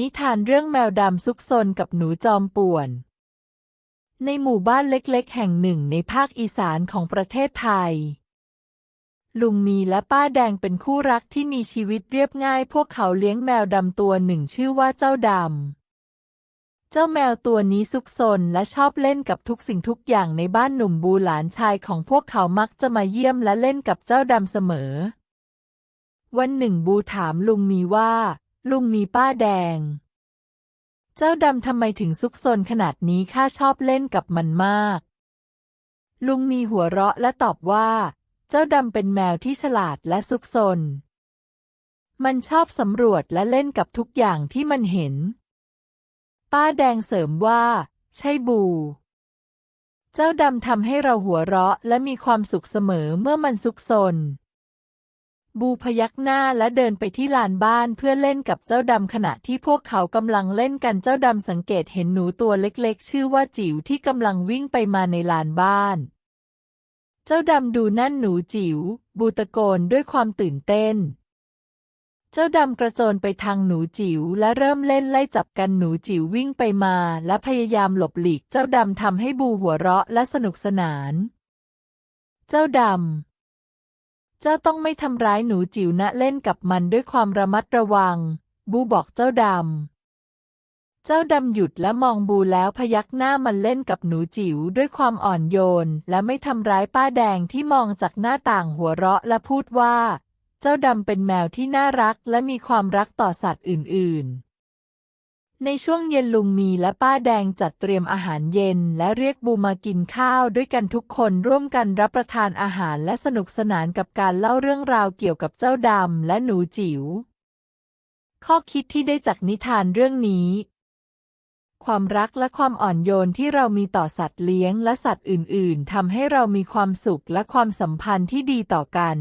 นิทานเรื่องแมวดำซุกซนกับหนูจอมป่วน ในหมู่บ้านเล็กๆ แห่งหนึ่งในภาคอีสานของประเทศไทย ลุงมีและป้าแดงเป็นคู่รักที่มีชีวิตเรียบง่าย พวกเขาเลี้ยงแมวดำตัวหนึ่งชื่อว่าเจ้าดำ เจ้าแมวตัวนี้ซุกซนและชอบเล่นกับทุกสิ่งทุกอย่างในบ้านหนุ่มบูหลานชายของพวกเขามักจะมาเยี่ยมและเล่นกับเจ้าดำเสมอ วันหนึ่งบูถามลุงมีว่า ลุงมีป้าแดง เจ้าดำทำไมถึงซุกซนขนาดนี้ข้าชอบเล่นกับมันมาก ลุงมีหัวเราะและตอบว่า เจ้าดำเป็นแมวที่ฉลาดและซุกซน มันชอบสำรวจและเล่นกับทุกอย่างที่มันเห็น ป้าแดงเสริมว่า ใช่บูเจ้าดำทำให้เราหัวเราะและมีความสุขเสมอเมื่อมันซุกซน บูพยักหน้าและเดินไปที่ลานบ้านเพื่อเล่นกับเจ้าดำขณะที่พวกเขากำลังเล่นกันเจ้าดำสังเกตเห็นหนูตัวเล็กๆ ชื่อว่าจิ๋วที่กำลังวิ่งไปมาในลานบ้าน เจ้าดำดูนั่นหนูจิ๋ว บูตะโกนด้วยความตื่นเต้น เจ้าดำกระโจนไปทางหนูจิ๋วและเริ่มเล่นไล่จับกันหนูจิ๋ววิ่งไปมาและพยายามหลบหลีกเจ้าดำทำให้บูหัวเราะและสนุกสนาน เจ้าดำ เจ้าต้องไม่ทำร้ายหนูจิ๋วนะเล่นกับมันด้วยความระมัดระวัง บูบอกเจ้าดำ เจ้าดำหยุดและมองบูแล้วพยักหน้ามันเล่นกับหนูจิ๋วด้วยความอ่อนโยน และไม่ทำร้ายป้าแดงที่มองจากหน้าต่างหัวเราะและพูดว่า เจ้าดำเป็นแมวที่น่ารักและมีความรักต่อสัตว์อื่น ๆ ในช่วงเย็นลุงมีและป้าแดงจัดเตรียมอาหารเย็น และเรียกบูมากินข้าวด้วยกันทุกคนร่วมกันรับประทานอาหารและสนุกสนานกับการเล่าเรื่องราวเกี่ยวกับเจ้าดำและหนูจิ๋ว ข้อคิดที่ได้จากนิทานเรื่องนี้ ความรักและความอ่อนโยนที่เรามีต่อสัตว์เลี้ยงและสัตว์อื่น ๆทำให้เรามีความสุขและความสัมพันธ์ที่ดีต่อกัน